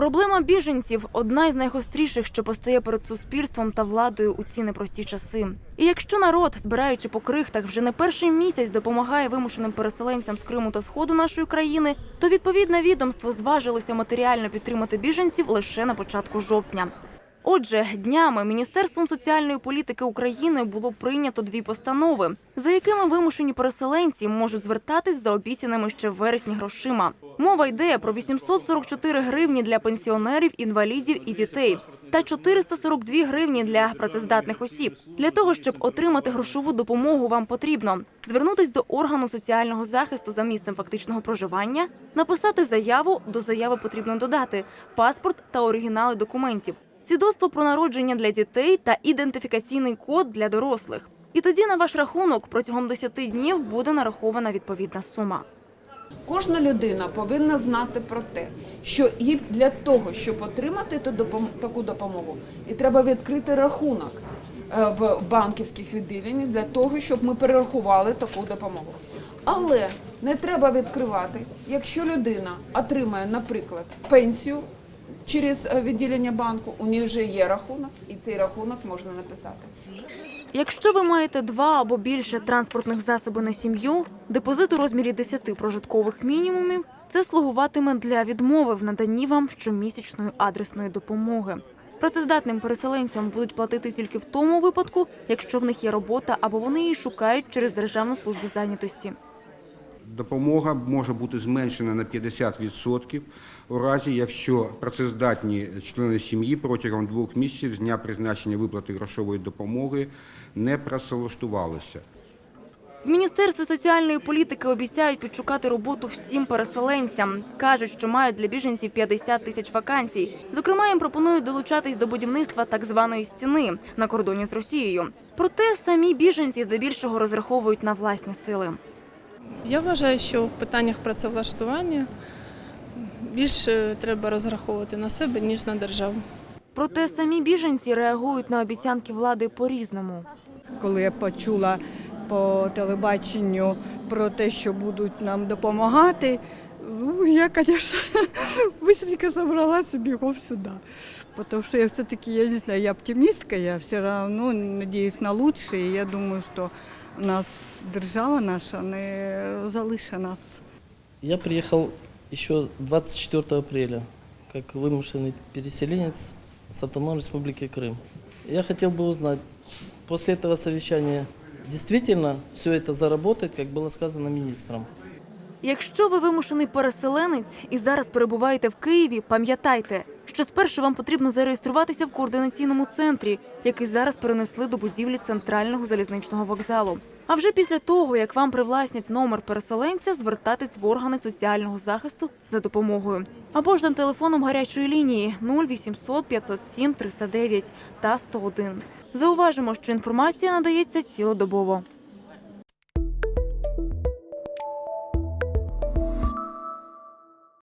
Проблема біженців одна із найгостріших, що постає перед суспільством та владою у ці непрості часи. І якщо народ, збираючи по крихтах, вже не перший місяць допомагає вимушеним переселенцям з Криму та сходу нашої країни, то відповідне відомство зважилося матеріально підтримати біженців лише на початку жовтня. Отже, днями Міністерством соціальної політики України було прийнято дві постанови, за якими вимушені переселенці можуть звертатись за обіцяними ще в вересні грошима. Мова йде про 844 гривні для пенсіонерів, інвалідів і дітей. Та 442 гривні для працездатних осіб. Для того щоб отримати грошову допомогу, вам потрібно звернутись до органу соціального захисту за місцем фактичного проживання, написати заяву. До заяви потрібно додати паспорт та оригінали документів, свідоцтво про народження для дітей та ідентифікаційний код для дорослих. І тоді на ваш рахунок протягом 10 днів буде нарахована відповідна сума. Кожна людина повинна знати про те, що їй для того, щоб отримати таку допомогу, і треба відкрити рахунок е, в банківських відділеннях для того, щоб ми перерахували таку допомогу. Але не треба відкривати, якщо людина отримає, наприклад, пенсію через е, відділення банку, у неї вже є рахунок, і цей рахунок можна написати. Якщо ви маєте два або більше транспортних засобів на сім'ю, депозит у розмірі 10 прожиткових мінімумів це слугуватиме для відмови в наданні вам щомісячної адресної допомоги. Працездатним переселенцям будуть платити тільки в тому випадку, якщо в них є робота або вони її шукають через Державну службу зайнятості. Допомога може бути зменшена на 50% у разі, якщо працездатні члени сім'ї протягом двох місяців з дня призначення виплати грошової допомоги не працевлаштувалися. В Міністерстві соціальної політики обіцяють підшукати роботу всім переселенцям. кажуть, що мають для біженців 50 тисяч вакансій. Зокрема, їм пропонують долучатись до будівництва так званої стіни на кордоні з Росією. Проте самі біженці здебільшого розраховують на власні сили. Я вважаю, що в питаннях працевлаштування більше треба розраховувати на себе, ніж на державу. Проте самі біженці реагують на обіцянки влади по-різному. коли я почула по телебаченню про те, що будуть нам допомагати, ну, я, звісно, быстренько собрала собі бігом сюди. Потому что я все-таки, я не знаю, я оптимистка, я все равно надеюсь на лучшее. И я думаю, что нас держава наша не залише нас. Я приехал еще 24 апреля, как вымышленный переселенец с Автономной Республики Крым. Я хотел бы узнать, после этого совещания действительно все это заработает, как было сказано министром? Якщо ви вимушений переселенець і зараз перебуваєте в Києві, пам'ятайте, що спершу вам потрібно зареєструватися в координаційному центрі, який зараз перенесли до будівлі центрального залізничного вокзалу. А вже після того, як вам привласнять номер переселенця, звертатись в органи соціального захисту за допомогою або ж за телефоном гарячої лінії 0800 507 309 та 101. Зауважимо, що інформація надається цілодобово.